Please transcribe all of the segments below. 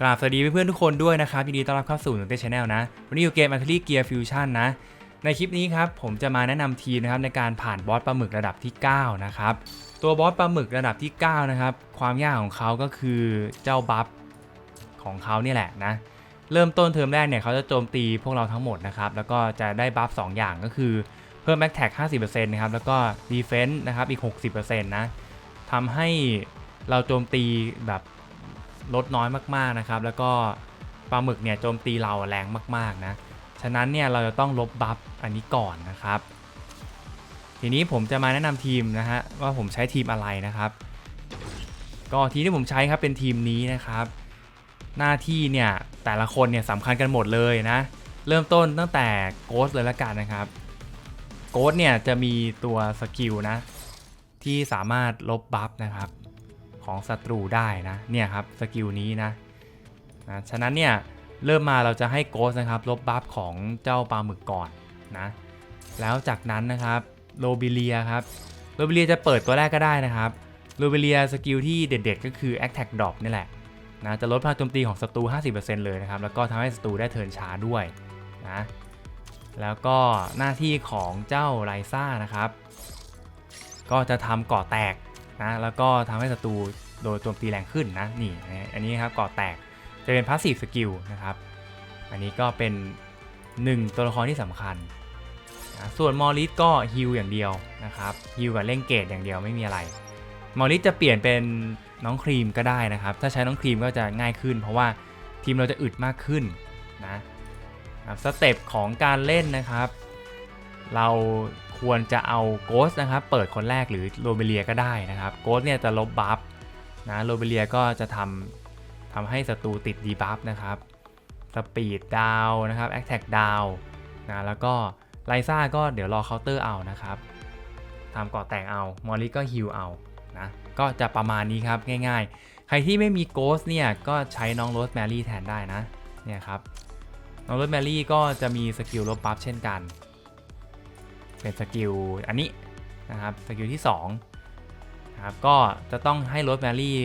กราบสวัสดีเพื่อนๆทุกคนด้วยนะครับยินดีต้อนรับเข้าสู่หนึ่งเต้ชแนลนะ วันนี้อยู่เกม a t l e Gear Fusion นนะ ในคลิปนี้ครับผมจะมาแนะนำทีมนะครับในการผ่านบอสปลาหมึกระดับที่ 9 นะครับ ตัวบอสปลาหมึกระดับที่ 9 นะครับ ความยากของเขาก็คือเจ้าบัฟของเขาเนี่ยแหละนะ เริ่มต้นเทอมแรกเนี่ยเขาจะโจมตีพวกเราทั้งหมดนะครับ แล้วก็จะได้บัฟ2อย่างก็คือเพิ่ม Max Tag 50%นะครับ แล้วก็ Defense นะครับอีก 60%นะทำให้เราโจมตีแบบ ลดน้อยมากๆนะครับ แล้วก็ปลาหมึกเนี่ยโจมตีเราแรงมากๆนะ ฉะนั้นเนี่ยเราจะต้องลบบัฟอันนี้ก่อนนะครับ ทีนี้ผมจะมาแนะนำทีมนะฮะว่าผมใช้ทีมอะไรนะครับ ก็ทีที่ผมใช้ครับเป็นทีมนี้นะครับ หน้าที่เนี่ยแต่ละคนเนี่ยสำคัญกันหมดเลยนะ เริ่มต้นตั้งแต่โกสเลยละกันนะครับ โกสเนี่ยจะมีตัวสกิลนะที่สามารถลบบัฟนะครับ ของศัตรูได้นะเนี่ยครับสกิลนี้นะนะฉะนั้นเนี่ยเริ่มมาเราจะให้โกสนะครับลบบัฟของเจ้าปลาหมึกก่อนนะแล้วจากนั้นนะครับโลบิเลียครับโลบิเลียจะเปิดตัวแรกก็ได้นะครับโลบิเลียสกิลที่เด็ดๆ ก็คือ Attack Drop นี่แหละนะจะลดพลังโจมตีของศัตรู 50%เลยนะครับ แล้วก็ทำให้ศัตรูได้เทินช้าด้วยนะแล้วก็หน้าที่ของเจ้าไลซ่านะครับ ก็จะทำก่อแตก นะแล้วก็ทำให้ศัตรูโดนโจมตีแรงขึ้นนะนี่อันนี้ครับก่อแตกจะเป็นพาสซีฟสกิลนะครับอันนี้ก็เป็น 1 ตัวละครที่สำคัญนะส่วนมอริสก็ฮิลอย่างเดียวนะครับฮิลกับเล่งเกตอย่างเดียวไม่มีอะไรมอริสจะเปลี่ยนเป็นน้องครีมก็ได้นะครับ ถ้าใช้น้องครีมก็จะง่ายขึ้น เพราะว่าทีมเราจะอึดมากขึ้นนะสเต็ปของการเล่นนะครับ เรา ควรจะเอาโกสนะครับเปิดคนแรกหรือโรเบเลียก็ได้นะครับโกสเนี่ยจะลบบัฟนะโรเบเลียก็จะทำทำให้ศัตรูติดดีบัฟนะครับสปีดดาวนะครับแอคแท็กดาวนะแล้วก็ไลซ่าก็เดี๋ยวรอเคาน์เตอร์เอานะครับทำก่อแต่งเอามอริก็ฮิลเอานะก็จะประมาณนี้ครับง่ายๆ ใครที่ไม่มีโกสเนี่ยก็ใช้น้องโรสแมรี่แทนได้นะเนี่ยครับน้องโรสแมรี่ก็จะมีสกิลลบบัฟเช่นกัน เป็นสกิลอันนี้นะครับสกิลที่2นะครับก็จะต้องให้โรสแมรี่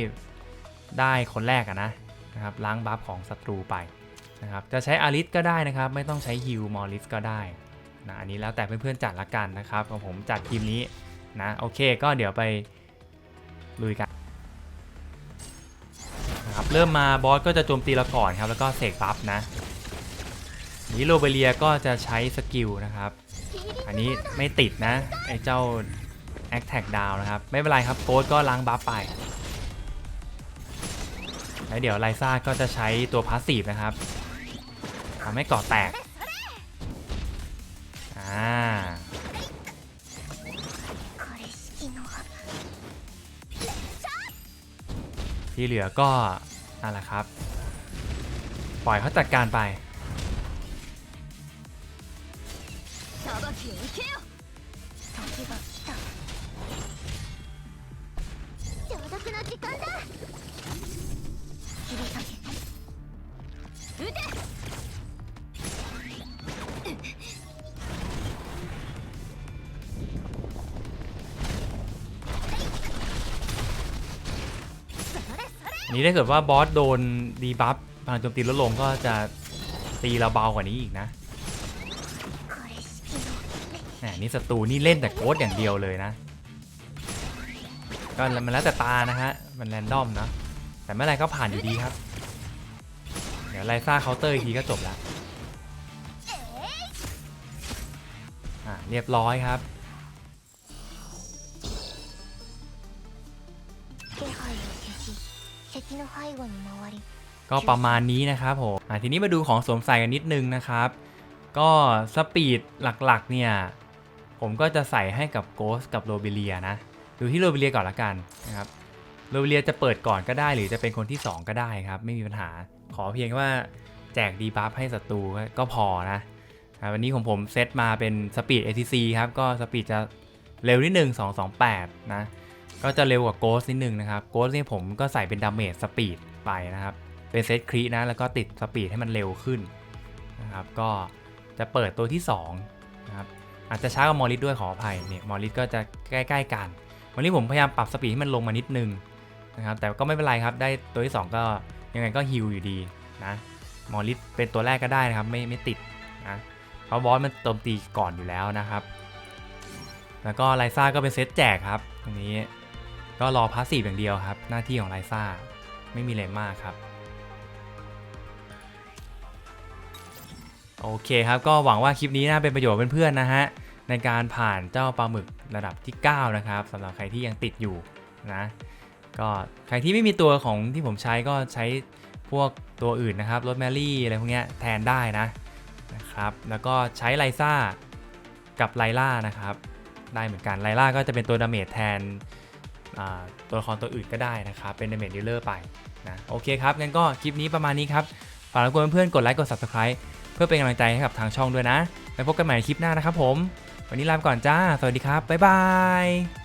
ได้คนแรกอะนะนะครับล้างบัฟของศัตรูไปนะครับจะใช้อาริสก็ได้นะครับ ไม่ต้องใช้ฮิลมอริสก็ได้นะอันนี้แล้วแต่เพื่อนๆจัดละกันนะครับของผมจัดทีมนี้นะโอเคก็เดี๋ยวไปลุยกันนะครับเริ่มมาบอสก็จะโจมตีเราก่อนครับแล้วก็เสกบัฟนะนี้โรเบเลียก็จะใช้สกิลนะครับ อันนี้ไม่ติดนะ ไอ้เจ้า a t t a c k Down นะครับ ไม่เป็นไรครับโกดก็ล้างบัฟไป แล้วเดี๋ยวไลซ่าก็จะใช้ตัวพาสซีฟนะครับทำให้กาะแตก อ่า ที่เหลือก็นั่นแหละครับ ปล่อยเขาจัดการไป 裁きを受けよ時が来た承諾の時間だ切り裂け撃て อันนี้ถ้าเกิดว่าบอสโดนดีบัฟพลังโจมตีลดลงก็จะตีเราเบากว่านี้อีกนะ これ式の แหม นี่ศัตรูนี่เล่นแต่โค้ดอย่างเดียวเลยนะ ก็มันแล้วแต่ตานะฮะ มันแรนดอมนะ แต่เมื่อไรก็ผ่านอยู่ดีครับ เดี๋ยวไลซ่าเคาน์เตอร์อีกทีก็จบและอ่าเรียบร้อยครับก็ประมาณนี้นะครับผมทีนี้มาดูของสวมใส่กันนิดนึงนะครับ ก็สปีดหลักๆเนี่ย ผมก็จะใส่ให้กับโกสกับโรเบเลียนะ ดูที่โรเบเลียก่อนละกันนะครับโรเบเลียจะเปิดก่อนก็ได้หรือจะเป็นคนที่ 2 ก็ได้ครับ ไม่มีปัญหาขอเพียงว่าแจกดีบัฟให้ศัตรูก็พอนะอะวันนี้ของผมเซตมาเป็นสปีด ATC ครับ ก็สปีดจะเร็วนิดหนึ่ง228 นะ ก็จะเร็วกว่าโกสนิดนึงนะครับโกสนี่ผมก็ใส่เป็นดาเมจสปีดไปนะครับ เป็นเซตครีนะ แล้วก็ติดสปีดให้มันเร็วขึ้นนะครับก็จะเปิดตัวที่2นะครับ อาจจะช้ากว่ามอริสด้วยขออภัยเนี่ยมอริสก็จะใกล้ๆกันวันนี้ผมพยายามปรับสปีดให้มันลงมานิดนึงนะครับแต่ก็ไม่เป็นไรครับได้ตัวที่ 2 ก็ยังไงก็ฮิลอยู่ดีนะมอริสเป็นตัวแรกก็ได้นะครับไม่ไม่ติดนะเพราะบอสมันโจมตีก่อนอยู่แล้วนะครับ แล้วก็ไลซ่าก็เป็นเซตแจกครับอันนี้ก็รอพาสซีฟอย่างเดียวครับ หน้าที่ของไลซ่าไม่มีอะไรมากครับ โอเคครับ ก็หวังว่าคลิปนี้น่าเป็นประโยชน์เพื่อนๆนะฮะในการผ่านเจ้าปลาหมึกระดับที่ 9 นะครับสำหรับใครที่ยังติดอยู่นะก็ใครที่ไม่มีตัวของที่ผมใช้ก็ใช้พวกตัวอื่นนะครับรถแมรี่อะไรพวกนี้แทนได้นะนะครับแล้วก็ใช้ไลซ่ากับไลล่านะครับ ได้เหมือนกันไลล่าก็จะเป็นตัวดาเมจแทนตัวละครตัวอื่นก็ได้นะครับ เป็นดาเมจดีลเลอร์ไปนะโอเคครับงั้นก็คลิปนี้ประมาณนี้ครับฝากรบกวนเพื่อนกดไลค์กด subscribe พื่อเป็นกำลังใจให้กับทางช่องด้วยนะ ไปพบกันใหม่ในคลิปหน้านะครับผม วันนี้ลาไปก่อนจ้า สวัสดีครับ บ๊ายบาย